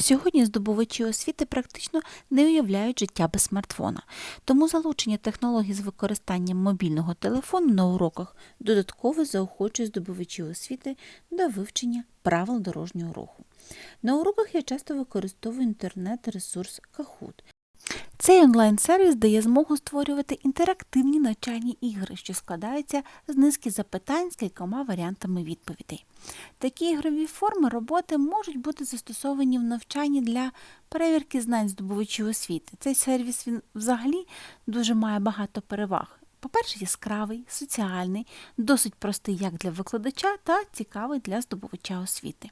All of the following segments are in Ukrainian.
Сьогодні здобувачі освіти практично не уявляють життя без смартфона, тому залучення технологій з використанням мобільного телефону на уроках додатково заохочує здобувачів освіти до вивчення правил дорожнього руху. На уроках я часто використовую інтернет-ресурс Kahoot. Цей онлайн-сервіс дає змогу створювати інтерактивні навчальні ігри, що складаються з низки запитань з кількома варіантами відповідей. Такі ігрові форми роботи можуть бути застосовані в навчанні для перевірки знань здобувачів освіти. Цей сервіс він взагалі дуже має багато переваг. По-перше, яскравий, соціальний, досить простий як для викладача та цікавий для здобувача освіти.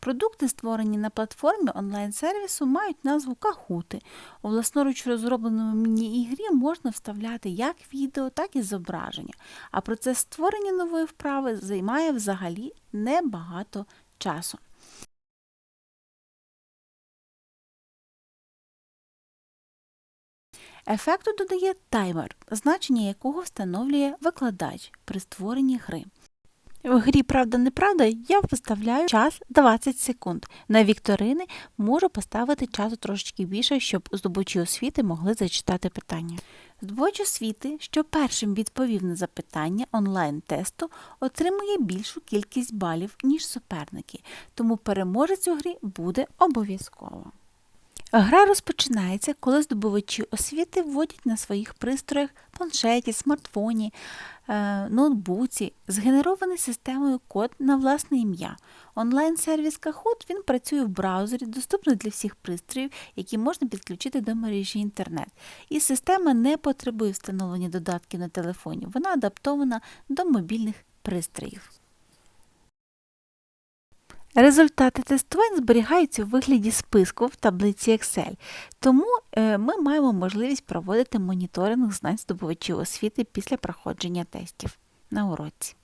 Продукти, створені на платформі онлайн-сервісу, мають назву Кахути. У власноруч розробленому міні-ігрі можна вставляти як відео, так і зображення. А процес створення нової вправи займає взагалі небагато часу. Ефекту додає таймер, значення якого встановлює викладач при створенні гри. В грі Правда-неправда я виставляю час 20 секунд. На вікторини можу поставити часу трошечки більше, щоб здобувачі освіти могли зачитати питання. Здобувач освіти, що першим відповів на запитання онлайн-тесту, отримує більшу кількість балів, ніж суперники, тому переможець у грі буде обов'язково. Гра розпочинається, коли здобувачі освіти вводять на своїх пристроях планшеті, смартфоні, е, ноутбуці, згенерований системою код на власне ім'я. Онлайн-сервіс Kahoot він працює в браузері, доступний для всіх пристроїв, які можна підключити до мережі інтернет. І система не потребує встановлення додатків на телефоні, вона адаптована до мобільних пристроїв. Результати тестувань зберігаються у вигляді списку в таблиці Excel, тому е, ми маємо можливість проводити моніторинг знань здобувачів освіти після проходження тестів на уроці.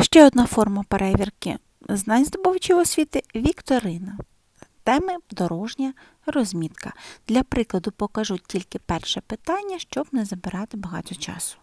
Ще одна форма перевірки знань здобувачів освіти вікторина. Теми дорожня розмітка. Для прикладу покажу тільки перше питання, щоб не забирати багато часу.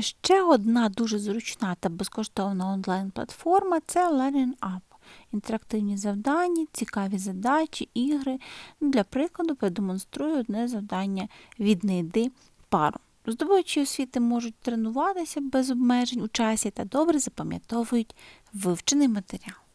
Ще одна дуже зручна та безкоштовна онлайн-платформа це Learning Up. Інтерактивні завдання, цікаві задачі, ігри. Для прикладу продемонструю одне завдання віднайди пару. Здобувачі освіти можуть тренуватися без обмежень у часі та добре запам'ятовують вивчений матеріал.